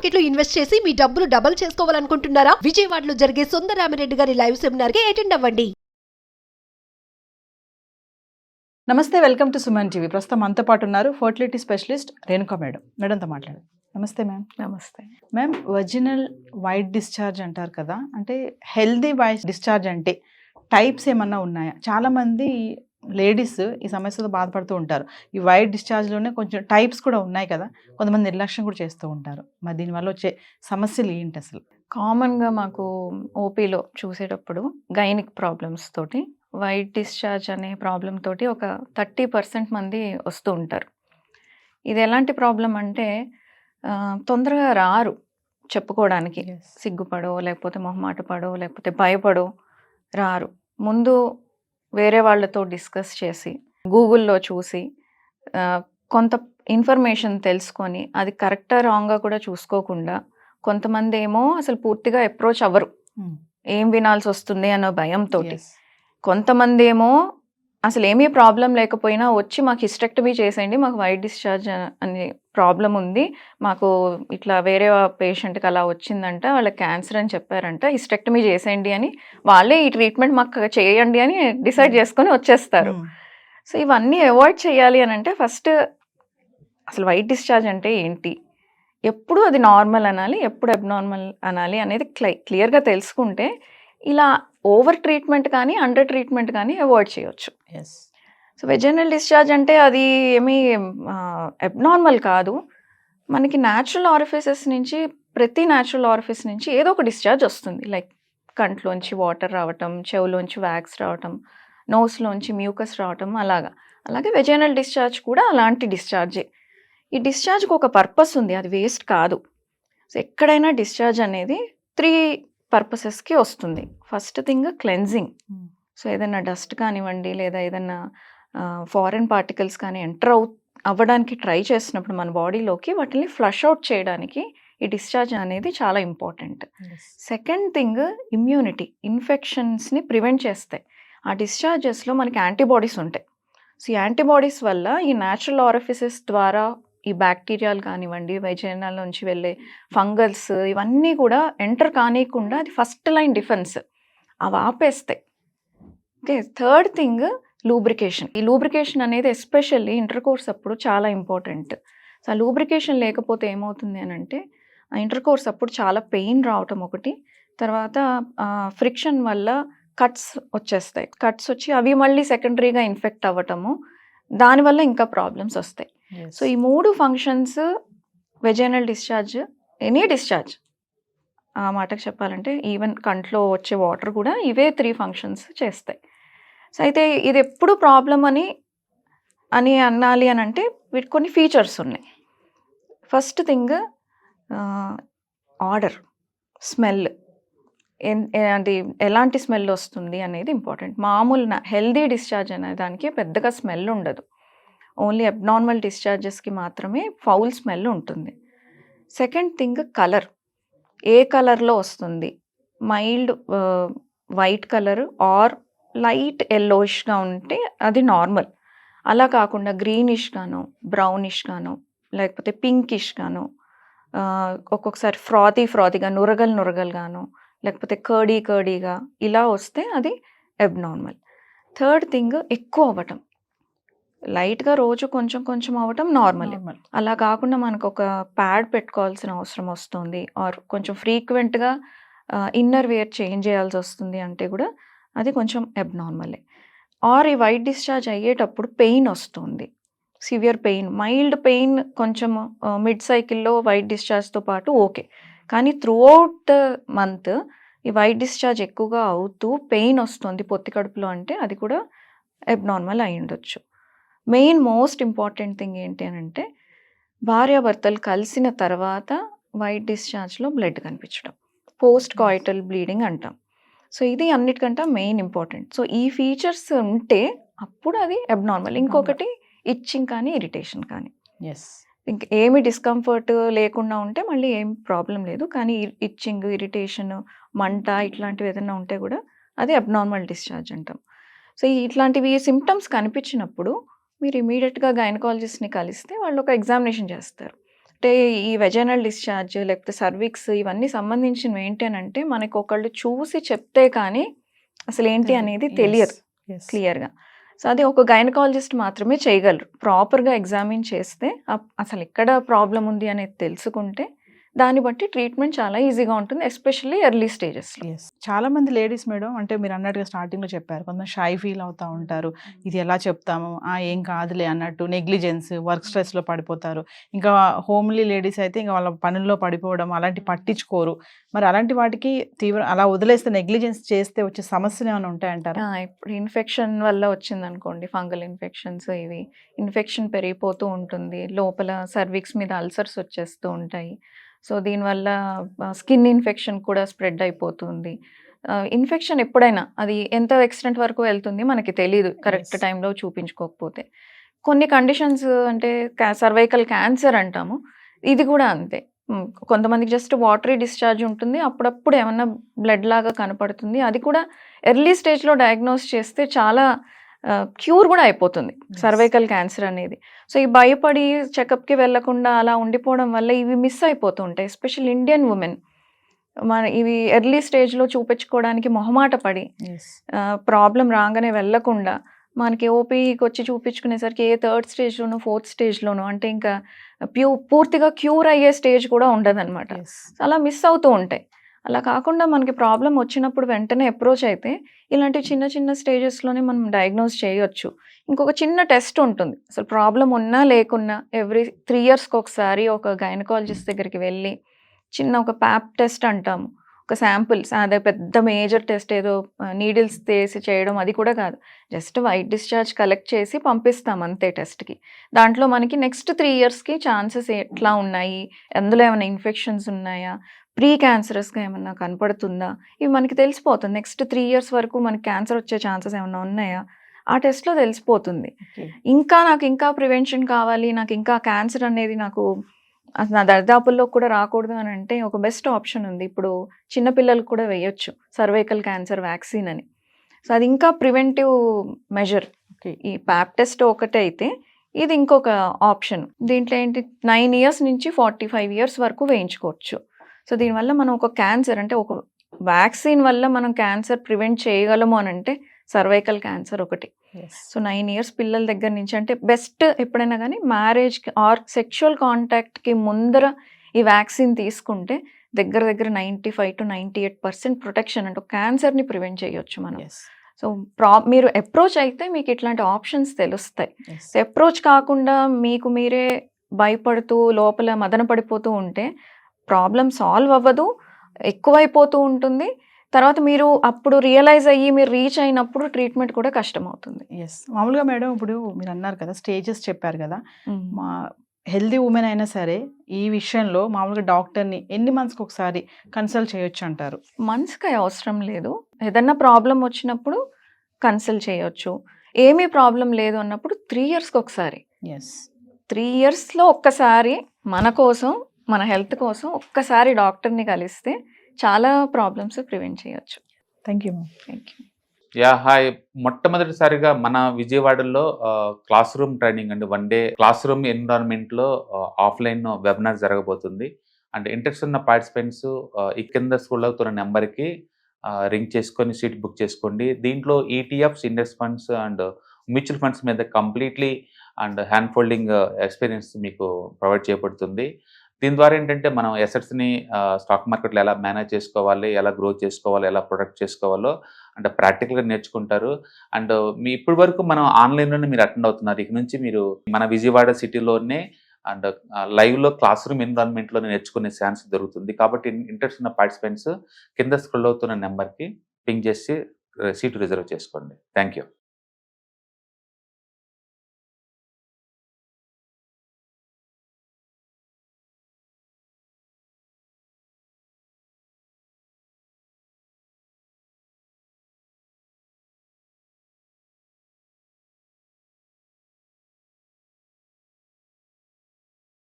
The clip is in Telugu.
మార్కెట్లో ఇన్వెస్ట్ చేసి మీ డబ్బులు డబుల్ చేసుకోవాలనుకుంటున్నారా? విజయవాడలో జరిగే సుందరామిరెడ్డి గారి లైవ్ సెమినార్కి అటెండ్ అవ్వండి. నమస్తే వెల్కమ్ టు సుమన్ టీవీ. ప్రస్తుతం మనతో పాటు ఉన్నారు ఫర్టిలిటీ స్పెషలిస్ట్ రేణుకా మేడం. మేడంతో మాట్లాడు నమస్తే మ్యామ్. నమస్తే. మ్యామ్ ఒరిజినల్ వైట్ డిశ్చార్జ్ అంటారు కదా? అంటే హెల్దీ వైట్ డిశ్చార్జ్ అంటే టైప్స్ ఏమన్నా ఉన్నాయా? చాలా మంది లేడీస్ ఈ సమస్యతో బాధపడుతూ ఉంటారు. ఈ వైట్ డిశ్చార్జ్లోనే కొంచెం టైప్స్ కూడా ఉన్నాయి కదా కొంతమంది నిర్లక్ష్యం కూడా చేస్తూ ఉంటారు. మరి దీనివల్ల వచ్చే సమస్యలు ఏంటి అసలు? కామన్గా మాకు ఓపీలో చూసేటప్పుడు గైనిక్ ప్రాబ్లమ్స్ తోటి వైట్ డిశ్చార్జ్ అనే ప్రాబ్లం తోటి ఒక థర్టీ పర్సెంట్ మంది వస్తూ ఉంటారు. ఇది ఎలాంటి ప్రాబ్లం అంటే తొందరగా రారు చెప్పుకోవడానికి. సిగ్గుపడో లేకపోతే మొహమాట పడో లేకపోతే భయపడో రారు. ముందు వేరే వాళ్ళతో డిస్కస్ చేసి గూగుల్లో చూసి కొంత ఇన్ఫర్మేషన్ తెలుసుకొని అది కరెక్టా రాంగా కూడా చూసుకోకుండా కొంతమంది ఏమో అసలు పూర్తిగా అప్రోచ్ అవ్వరు. ఏం వినాల్సి వస్తుంది అన్న భయంతో. కొంతమంది ఏమో అసలు ఏమీ ప్రాబ్లం లేకపోయినా వచ్చి మాకు హిస్టెక్టమీ చేసేయండి మాకు వైట్ డిశ్చార్జ్ అనే ప్రాబ్లం ఉంది. మాకు ఇట్లా వేరే పేషెంట్కి అలా వచ్చిందంట వాళ్ళకి క్యాన్సర్ అని చెప్పారంట హిస్టెక్టమీ చేసేయండి అని వాళ్ళే ఈ ట్రీట్మెంట్ మాకు చేయండి అని డిసైడ్ చేసుకొని వచ్చేస్తారు. సో ఇవన్నీ అవాయిడ్ చేయాలి అని అంటే ఫస్ట్ అసలు వైట్ డిశ్చార్జ్ అంటే ఏంటి? ఎప్పుడు అది నార్మల్ అనాలి ఎప్పుడు అబ్నార్మల్ అనాలి అనేది క్లై క్లియర్గా తెలుసుకుంటే ఇలా ఓవర్ ట్రీట్మెంట్ కానీ అండర్ ట్రీట్మెంట్ కానీ అవాయిడ్ చేయొచ్చు. సో వెజనల్ డిశ్చార్జ్ అంటే అది ఏమీ అబ్నార్మల్ కాదు. మనకి న్యాచురల్ ఆరిఫిసెస్ నుంచి ప్రతి న్యాచురల్ ఆరిఫిస్ నుంచి ఏదో ఒక డిశ్చార్జ్ వస్తుంది. లైక్ కంట్లోంచి వాటర్ రావటం చెవులోంచి వ్యాక్స్ రావటం నోస్లోంచి మ్యూకస్ రావటం అలాగా. అలాగే వెజనల్ డిశ్చార్జ్ కూడా అలాంటి డిశ్చార్జే ఈ డిశ్చార్జ్కి ఒక పర్పస్ ఉంది. అది వేస్ట్ కాదు. సో ఎక్కడైనా డిశ్చార్జ్ అనేది త్రీ పర్పసెస్కి వస్తుంది. First thing cleansing. సో ఏదైనా డస్ట్ కానివ్వండి లేదా ఏదైనా ఫారెన్ పార్టికల్స్ కానీ ఎంటర్ అవు అవ్వడానికి ట్రై చేసినప్పుడు మన బాడీలోకి వాటిని ఫ్లష్ అవుట్ చేయడానికి ఈ డిశ్చార్జ్ అనేది చాలా ఇంపార్టెంట్. సెకండ్ థింగ్ ఇమ్యూనిటీ ఇన్ఫెక్షన్స్ని ప్రివెంట్ చేస్తాయి. ఆ డిశ్చార్జెస్లో మనకి యాంటీబాడీస్ ఉంటాయి. సో ఈ యాంటీబాడీస్ వల్ల ఈ న్యాచురల్ ఆరిఫిసెస్ ద్వారా ఈ బ్యాక్టీరియాలు కానివ్వండి వైజనాల నుంచి వెళ్ళే ఫంగల్స్ ఇవన్నీ కూడా ఎంటర్ కానియకుండా అది ఫస్ట్ లైన్ డిఫెన్స్. అవి ఆపేస్తాయి. Okay third thing lubrication. ఈ లూబ్రికేషన్ అనేది ఎస్పెషల్లీ ఇంటర్ కోర్స్ అప్పుడు చాలా ఇంపార్టెంట్. సో ఆ లూబ్రికేషన్ లేకపోతే ఏమవుతుంది అని అంటే ఆ ఇంటర్ కోర్స్ అప్పుడు చాలా పెయిన్ రావటం ఒకటి. తర్వాత ఫ్రిక్షన్ వల్ల కట్స్ వచ్చేస్తాయి. కట్స్ వచ్చి అవి మళ్ళీ సెకండరీగా ఇన్ఫెక్ట్ అవ్వటము. దానివల్ల ఇంకా ప్రాబ్లమ్స్ వస్తాయి. సో ఈ మూడు functions vaginal discharge any discharge ఆ మాటకు చెప్పాలంటే ఈవెన్ కంట్లో వచ్చే వాటర్ కూడా ఇవే త్రీ ఫంక్షన్స్ చేస్తాయి. సో అయితే ఇది ఎప్పుడు ప్రాబ్లం అని అని అనాలి అని అంటే వీటి కొన్ని ఫీచర్స్ ఉన్నాయి. ఫస్ట్ థింగ్ ఆర్డర్ స్మెల్ అది ఎలాంటి స్మెల్ వస్తుంది అనేది ఇంపార్టెంట్ మామూలు హెల్దీ డిశ్చార్జ్ అనే దానికి పెద్దగా స్మెల్ ఉండదు. ఓన్లీ అబ్నార్మల్ డిశ్చార్జెస్కి మాత్రమే ఫౌల్ స్మెల్ ఉంటుంది. Second thing colour. ఏ కలర్లో వస్తుంది? Mild white colour or light ఎల్లోయిష్గా ఉంటే అది నార్మల్. అలా కాకుండా గ్రీనిష్ గాను బ్రౌనిష్ గాను లేకపోతే పింకిష్ గాను ఒక్కొక్కసారి ఫ్రాతీ ఫ్రాతీగా నురగలు నురగలుగాను లేకపోతే కర్డీ కర్డీగా ఇలా వస్తే అది అబ్నార్మల్. థర్డ్ థింగ్ ఎక్కువ అవ్వటం. లైట్గా రోజు కొంచెం కొంచెం అవ్వటం నార్మల్. అలా కాకుండా మనకు ఒక ప్యాడ్ పెట్టుకోవాల్సిన అవసరం వస్తుంది. ఆర్ కొంచెం ఫ్రీక్వెంట్గా ఇన్నర్ వేర్ చేంజ్ చేయాల్సి వస్తుంది అంటే కూడా అది కొంచెం అబ్నార్మలే. ఆర్ ఈ వైట్ డిశ్చార్జ్ అయ్యేటప్పుడు పెయిన్ వస్తుంది. సివియర్ పెయిన్ మైల్డ్ పెయిన్ కొంచెం మిడ్ సైకిల్లో వైట్ డిశ్చార్జ్తో పాటు ఓకే. కానీ త్రూ అవుట్ ద మంత్ ఈ వైట్ డిశ్చార్జ్ ఎక్కువగా అవుతూ పెయిన్ వస్తుంది పొత్తి కడుపులో అంటే అది కూడా అబ్నార్మల్ అయి ఉండొచ్చు మెయిన్ మోస్ట్ ఇంపార్టెంట్ థింగ్ ఏంటి అని అంటే భార్యాభర్తలు కలిసిన తర్వాత వైట్ డిశ్చార్జ్లో బ్లడ్ కనిపించడం. పోస్ట్ కాయిటల్ బ్లీడింగ్ అంటాం. సో ఇది అన్నిటికంటే మెయిన్ ఇంపార్టెంట్. సో ఈ ఫీచర్స్ ఉంటే అప్పుడు అది అబ్నార్మల్. ఇంకొకటి ఇచ్చింగ్ కానీ ఇరిటేషన్ కానీ. Yes. ఇంక ఏమి డిస్కంఫర్ట్ లేకుండా ఉంటే మళ్ళీ ఏం ప్రాబ్లం లేదు. కానీ ఇచ్చింగ్ ఇరిటేషన్ మంట ఇట్లాంటివి ఏదైనా ఉంటే కూడా అది అబ్నార్మల్ డిశ్చార్జ్ అంటాం. సో ఇట్లాంటివి సిమ్టమ్స్ కనిపించినప్పుడు మీరు ఇమీడియట్గా గైనకాలజిస్ట్ని కలిస్తే వాళ్ళు ఒక ఎగ్జామినేషన్ చేస్తారు. అంటే ఈ వెజనల్ డిశ్చార్జ్ లేకపోతే సర్విక్స్ ఇవన్నీ సంబంధించినవి ఏంటి అని అంటే మనకి ఒకళ్ళు చూసి చెప్తే కానీ అసలు ఏంటి అనేది తెలియదు. క్లియర్గా సో అది ఒక గైనకాలజిస్ట్ మాత్రమే చేయగలరు. ప్రాపర్గా ఎగ్జామిన్ చేస్తే అసలు ఎక్కడ ప్రాబ్లం ఉంది అనేది తెలుసుకుంటే దాన్ని బట్టి ట్రీట్మెంట్ చాలా ఈజీగా ఉంటుంది ఎస్పెషల్లీ ఎర్లీ స్టేజెస్లో. Yes. చాలా మంది లేడీస్ మేడం అంటే మీరు అన్నట్టుగా స్టార్టింగ్లో చెప్పారు కొంతమంది షై ఫీల్ అవుతా ఉంటారు. ఇది ఎలా చెప్తాము? ఆ ఏం కాదులే అన్నట్టు నెగ్లిజెన్స్ వర్క్ స్ట్రెస్లో పడిపోతారు. ఇంకా హోమ్లీ లేడీస్ అయితే ఇంకా వాళ్ళ పనుల్లో పడిపోవడం అలాంటి పట్టించుకోరు. మరి అలాంటి వాటికి తీవ్ర అలా వదిలేస్తే నెగ్లిజెన్స్ చేస్తే వచ్చే సమస్యలు ఏమైనా ఉంటాయంటారా? ఇప్పుడు ఇన్ఫెక్షన్ వల్ల వచ్చింది అనుకోండి ఫంగల్ ఇన్ఫెక్షన్స్ ఇవి ఇన్ఫెక్షన్ పెరిగిపోతూ ఉంటుంది. లోపల సర్విక్స్ మీద అల్సర్స్ వచ్చేస్తూ ఉంటాయి. సో దీనివల్ల స్కిన్ ఇన్ఫెక్షన్ కూడా స్ప్రెడ్ అయిపోతుంది. ఇన్ఫెక్షన్ ఎప్పుడైనా అది ఎంత ఎక్స్టెంట్ వరకు వెళ్తుంది మనకి తెలియదు కరెక్ట్. టైంలో చూపించుకోకపోతే. కొన్ని కండిషన్స్ అంటే సర్వైకల్ క్యాన్సర్ అంటాము ఇది కూడా అంతే. కొంతమందికి జస్ట్ వాటరీ డిశ్చార్జ్ ఉంటుంది అప్పుడప్పుడు ఏమన్నా బ్లడ్ లాగా కనపడుతుంది అది కూడా ఎర్లీ స్టేజ్లో డయాగ్నోస్ చేస్తే చాలా క్యూర్ కూడా అయిపోతుంది సర్వైకల్ క్యాన్సర్ అనేది. సో ఈ భయపడి చెకప్కి వెళ్ళకుండా అలా ఉండిపోవడం వల్ల ఇవి మిస్ అయిపోతూ ఉంటాయి ఎస్పెషల్ ఇండియన్ ఉమెన్. మన ఇవి ఎర్లీ స్టేజ్లో చూపించుకోవడానికి మొహమాట పడి. ప్రాబ్లం రాగానే వెళ్ళకుండా మనకి ఓపీకి వచ్చి చూపించుకునేసరికి ఏ థర్డ్ స్టేజ్లోనో ఫోర్త్ స్టేజ్లోనో అంటే ఇంకా ప్యూ పూర్తిగా క్యూర్ అయ్యే స్టేజ్ కూడా ఉండదన్నమాట. అలా మిస్ అవుతూ ఉంటాయి. అలా కాకుండా మనకి ప్రాబ్లం వచ్చినప్పుడు వెంటనే అప్రోచ్ అయితే ఇలాంటి చిన్న చిన్న స్టేజెస్లోనే మనం డయాగ్నోస్ చేయొచ్చు. ఇంకొక చిన్న టెస్ట్ ఉంటుంది. అసలు ప్రాబ్లం ఉన్నా లేకున్నా ఎవ్రీ త్రీ ఇయర్స్కి ఒకసారి ఒక గైనకాలజిస్ట్ దగ్గరికి వెళ్ళి చిన్న ఒక ప్యాప్ టెస్ట్ అంటాము. ఒక శాంపుల్స్ అదే పెద్ద మేజర్ టెస్ట్ ఏదో నీడిల్స్ తీసి చేయడం అది కూడా కాదు. జస్ట్ వైట్ డిశ్చార్జ్ కలెక్ట్ చేసి పంపిస్తాం అంతే టెస్ట్కి. దాంట్లో మనకి నెక్స్ట్ త్రీ ఇయర్స్కి ఛాన్సెస్ ఎట్లా ఉన్నాయి? అందులో ఏమైనా ఇన్ఫెక్షన్స్ ఉన్నాయా? ప్రీ క్యాన్సరస్గా ఏమన్నా కనపడుతుందా? ఇవి మనకి తెలిసిపోతుంది. నెక్స్ట్ త్రీ ఇయర్స్ వరకు మనకి క్యాన్సర్ వచ్చే ఛాన్సెస్ ఏమైనా ఉన్నాయా? ఆ టెస్ట్లో తెలిసిపోతుంది. ఇంకా నాకు ఇంకా ప్రివెన్షన్ కావాలి నాకు ఇంకా క్యాన్సర్ అనేది నాకు అసలు నా దరిదాపుల్లో కూడా రాకూడదు అని అంటే ఒక బెస్ట్ ఆప్షన్ ఉంది. ఇప్పుడు చిన్నపిల్లలకు కూడా వేయొచ్చు సర్వైకల్ క్యాన్సర్ వ్యాక్సిన్ అని. సో అది ఇంకా ప్రివెంటివ్ మెజర్. ఈ ప్యాప్ టెస్ట్ ఒకటే అయితే ఇది ఇంకొక ఆప్షన్ దీంట్లో ఏంటి నైన్ ఇయర్స్ నుంచి ఫార్టీ ఫైవ్ ఇయర్స్ వరకు వేయించుకోవచ్చు. సో దీనివల్ల మనం ఒక క్యాన్సర్ అంటే ఒక వ్యాక్సిన్ వల్ల మనం క్యాన్సర్ ప్రివెంట్ చేయగలము అని అంటే సర్వైకల్ క్యాన్సర్ ఒకటి. సో నైన్ ఇయర్స్ పిల్లల దగ్గర నుంచి అంటే బెస్ట్ ఎప్పుడైనా కానీ మ్యారేజ్కి ఆర్ సెక్షువల్ కాంటాక్ట్కి ముందర ఈ వ్యాక్సిన్ తీసుకుంటే దగ్గర దగ్గర ninety five to ninety eight percent protection అంటే క్యాన్సర్ని ప్రివెంట్ చేయొచ్చు మనం. సో ప్రా మీరు అప్రోచ్ అయితే మీకు ఇట్లాంటి ఆప్షన్స్ తెలుస్తాయి. అప్రోచ్ కాకుండా మీకు మీరే భయపడుతూ లోపల మదన పడిపోతూ ఉంటే ప్రాబ్లం సాల్వ్ అవ్వదు ఎక్కువైపోతూ ఉంటుంది తర్వాత మీరు అప్పుడు రియలైజ్ అయ్యి మీరు రీచ్ అయినప్పుడు ట్రీట్మెంట్ కూడా కష్టం అవుతుంది ఎస్ మామూలుగా మేడం ఇప్పుడు మీరు అన్నారు కదా స్టేజెస్ చెప్పారు కదా. మా హెల్దీ ఉమెన్ అయినా సరే ఈ విషయంలో మామూలుగా డాక్టర్ని ఎన్ని మంత్స్కి ఒకసారి కన్సల్ట్ చేయొచ్చు అంటారు? మంత్స్కి అవసరం లేదు. ఏదన్నా ప్రాబ్లం వచ్చినప్పుడు కన్సల్ట్ చేయొచ్చు. ఏమీ ప్రాబ్లం లేదు అన్నప్పుడు త్రీ ఇయర్స్కి ఒకసారి. ఎస్ త్రీ ఇయర్స్లో ఒక్కసారి మన కోసం మన హెల్త్ కోసం ఒక్కసారి డాక్టర్ని కలిస్తే చాలా ప్రాబ్లమ్స్ ప్రివెంట్ చేయొచ్చు. Thank you ma'am thank you yeah hi. మొట్టమొదటిసారిగా మన విజయవాడలో క్లాస్ రూమ్ ట్రైనింగ్ అండి. వన్ డే క్లాస్ రూమ్ ఎన్విరాన్మెంట్లో ఆఫ్లైన్ వెబినార్ జరగబోతుంది. అండ్ ఇంట్రెస్ట్ ఉన్న పార్టిసిపెంట్స్ ఈ కింద స్కూల్లో అవుతున్న నెంబర్కి రింగ్ చేసుకొని సీట్ బుక్ చేసుకోండి. దీంట్లో ETFs index funds and mutual funds మీద completely and hand holding experience మీకు ప్రొవైడ్ చేయబడుతుంది. దీని ద్వారా ఏంటంటే మనం ఎసెట్స్ని స్టాక్ మార్కెట్లో ఎలా మేనేజ్ చేసుకోవాలి ఎలా గ్రో చేసుకోవాలి ఎలా ప్రొడక్ట్ చేసుకోవాలో అంటే ప్రాక్టికల్గా నేర్చుకుంటారు. అండ్ మీ ఇప్పటి వరకు మనం ఆన్లైన్లోనే మీరు అటెండ్ అవుతున్నారు. ఇక నుంచి మీరు మన విజయవాడ సిటీలోనే అండ్ లైవ్లో క్లాస్ రూమ్ ఎన్విరాన్మెంట్లో నేర్చుకునే ఛాన్స్ దొరుకుతుంది. కాబట్టి ఇంట్రెస్ట్ ఉన్న పార్టిసిపెంట్స్ కింద స్క్రోల్ అవుతున్న నెంబర్కి పింక్ చేసి సీటు రిజర్వ్ చేసుకోండి. Thank you